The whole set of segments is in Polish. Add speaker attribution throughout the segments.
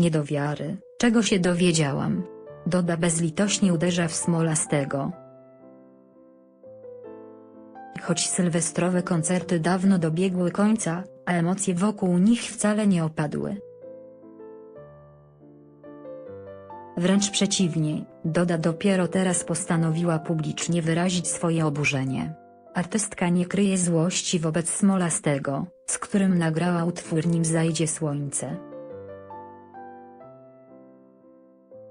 Speaker 1: Nie czego się dowiedziałam. Doda bezlitośnie uderza w Smolastego. Choć sylwestrowe koncerty dawno dobiegły końca, a emocje wokół nich wcale nie opadły. Wręcz przeciwnie, Doda dopiero teraz postanowiła publicznie wyrazić swoje oburzenie. Artystka nie kryje złości wobec Smolastego, z którym nagrała utwór Nim zajdzie słońce.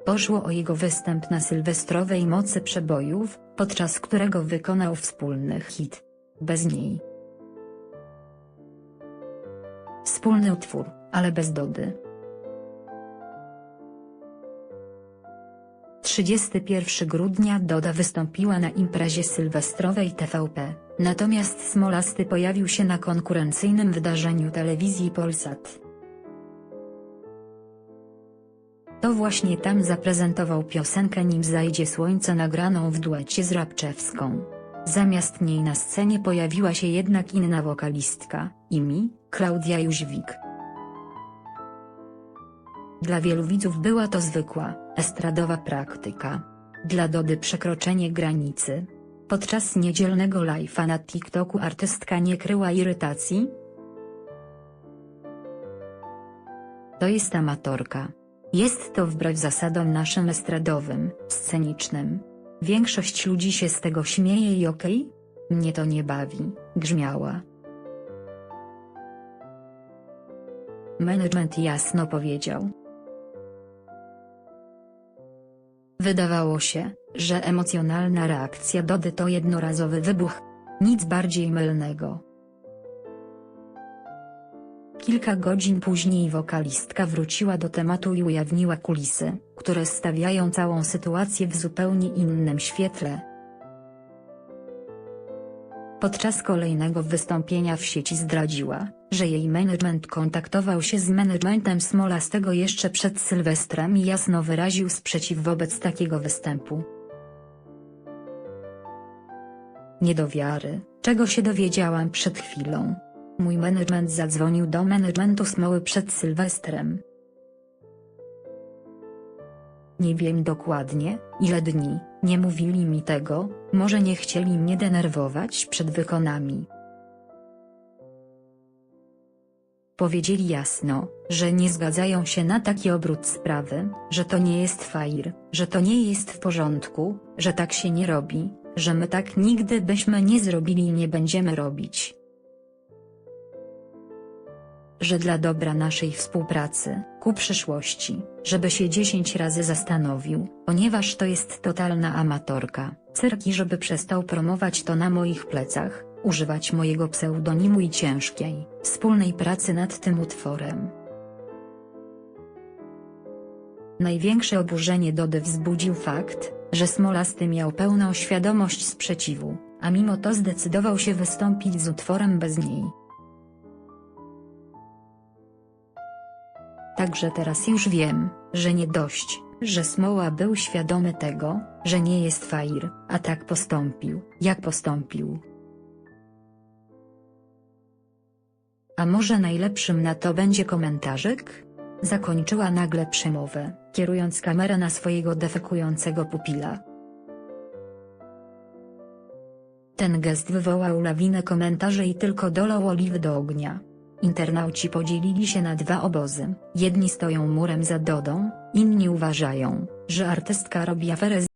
Speaker 1: Poszło o jego występ na sylwestrowej mocy przebojów, podczas którego wykonał wspólny hit. Bez niej. Wspólny utwór, ale bez Dody. 31 grudnia Doda wystąpiła na imprezie sylwestrowej TVP, natomiast Smolasty pojawił się na konkurencyjnym wydarzeniu telewizji Polsat. To właśnie tam zaprezentował piosenkę Nim zajdzie słońce nagraną w duecie z Rabczewską. Zamiast niej na scenie pojawiła się jednak inna wokalistka, Imi, Klaudia Jóźwik. Dla wielu widzów była to zwykła, estradowa praktyka. Dla Dody przekroczenie granicy. Podczas niedzielnego live'a na TikToku artystka nie kryła irytacji. To jest amatorka. Jest to wbrew zasadom naszym estradowym, scenicznym. Większość ludzi się z tego śmieje i okej? Mnie to nie bawi, grzmiała. Management jasno powiedział. Wydawało się, że emocjonalna reakcja Dody to jednorazowy wybuch. Nic bardziej mylnego. Kilka godzin później wokalistka wróciła do tematu i ujawniła kulisy, które stawiają całą sytuację w zupełnie innym świetle. Podczas kolejnego wystąpienia w sieci zdradziła, że jej management kontaktował się z managementem Smolastego jeszcze przed Sylwestrem i jasno wyraził sprzeciw wobec takiego występu. Nie do wiary, czego się dowiedziałam przed chwilą. Mój management zadzwonił do managementu Smoły przed Sylwestrem. Nie wiem dokładnie, ile dni, nie mówili mi tego, może nie chcieli mnie denerwować przed wykonami. Powiedzieli jasno, że nie zgadzają się na taki obrót sprawy, że to nie jest fair, że to nie jest w porządku, że tak się nie robi, że my tak nigdy byśmy nie zrobili i nie będziemy robić. Że dla dobra naszej współpracy, ku przyszłości, żeby się 10 razy zastanowił, ponieważ to jest totalna amatorka, cyrki żeby przestał promować to na moich plecach, używać mojego pseudonimu i ciężkiej, wspólnej pracy nad tym utworem. Największe oburzenie Dody wzbudził fakt, że Smolasty miał pełną świadomość sprzeciwu, a mimo to zdecydował się wystąpić z utworem bez niej. Także teraz już wiem, że nie dość, że Smoła był świadomy tego, że nie jest fair, a tak postąpił, jak postąpił. A może najlepszym na to będzie komentarzyk? Zakończyła nagle przemowę, kierując kamerę na swojego defekującego pupila. Ten gest wywołał lawinę komentarzy i tylko dolał oliwy do ognia. Internauci podzielili się na dwa obozy, jedni stoją murem za Dodą, inni uważają, że artystka robi aferę